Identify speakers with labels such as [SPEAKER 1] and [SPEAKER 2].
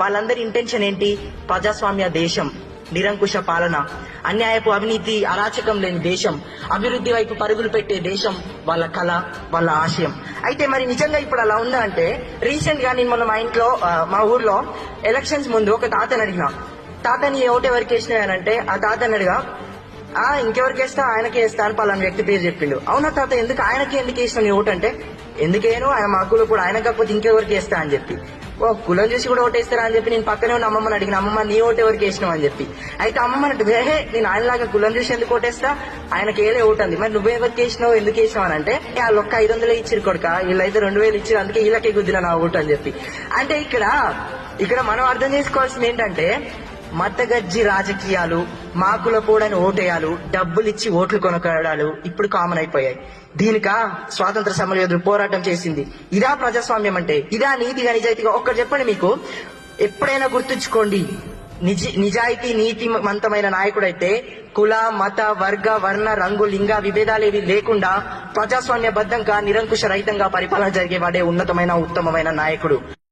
[SPEAKER 1] వాళ్ళందరి ఇంటెన్షన్ ఏంటి? ప్రజాస్వామ్య దేశం నిరంకుశ పాలన అన్యాయపు అవినీతి అరాచకం లేని దేశం అభివృద్ధి వైపు పరుగులు పెట్టే దేశం వాళ్ళ కళ వాళ్ళ ఆశయం. అయితే మరి నిజంగా ఇప్పుడు అలా ఉందా అంటే రీసెంట్గా నేను మొన్న మా ఇంట్లో మా ఊర్లో ఎలక్షన్స్ ముందు ఒక తాతని అడిగిన. తాతని ఓటు ఎవరికి వేసినాయనంటే ఆ తాతని అడిగా ఆ ఇంకెవరికి వేస్తా ఆయనకే వేస్తా అని పలానా వ్యక్తి పేరు చెప్పిండు. అవునా తాత ఎందుకు ఆయనకి ఎందుకు వేసిన నీ ఓటు అంటే? ఎందుకేను ఆయన మా కులం కూడా ఆయన కాకపోతే ఇంకెవరికి వేస్తా అని చెప్పి. ఓ కులం చూసి కూడా ఓటేస్తారా అని చెప్పి నేను పక్కనే ఉన్న అమ్మమ్మని అడిగిన అమ్మమ్మ నీ ఓటు ఎవరికి వేసినావు? అని చెప్పి. అయితే అమ్మమ్మ అంటే హే నేను ఆయనలాగా కులం చూసి ఎందుకు ఓటేస్తా ఆయనకి ఏలే ఓటు అంది. మరి నువ్వెవరికి వేసినావు ఎందుకు వేసినావు? అని అంటే వాళ్ళు ఒక్క ఐదు వందలు ఇచ్చిరు కొడుక వీళ్ళైతే రెండు వేలు ఇచ్చిరు అందుకే వీళ్ళకే గుద్దిన నా ఓటు అని చెప్పి. అంటే ఇక్కడ ఇక్కడ మనం అర్థం చేసుకోవాల్సింది ఏంటంటే మతగజ్జి రాజకీయాలు మాకుల కూడని ఓటేయాలు డబ్బులు ఇచ్చి ఓట్లు కొనకడాలు ఇప్పుడు కామన్ అయిపోయాయి. దీనిక స్వాతంత్ర సమరయోధులు పోరాటం చేసింది. ఇదా ప్రజాస్వామ్యం అంటే ఇదా నీతిగా నిజాయితీగా ఒక్కటి చెప్పండి మీకు. ఎప్పుడైనా గుర్తుంచుకోండి నిజ నిజాయితీ నీతిమంతమైన నాయకుడైతే కుల మత వర్గ వర్ణ రంగు లింగ విభేదాలేవి లేకుండా ప్రజాస్వామ్యబద్ధంగా నిరంకుశ రహితంగా పరిపాలన జరిగేవాడే ఉన్నతమైన ఉత్తమమైన నాయకుడు.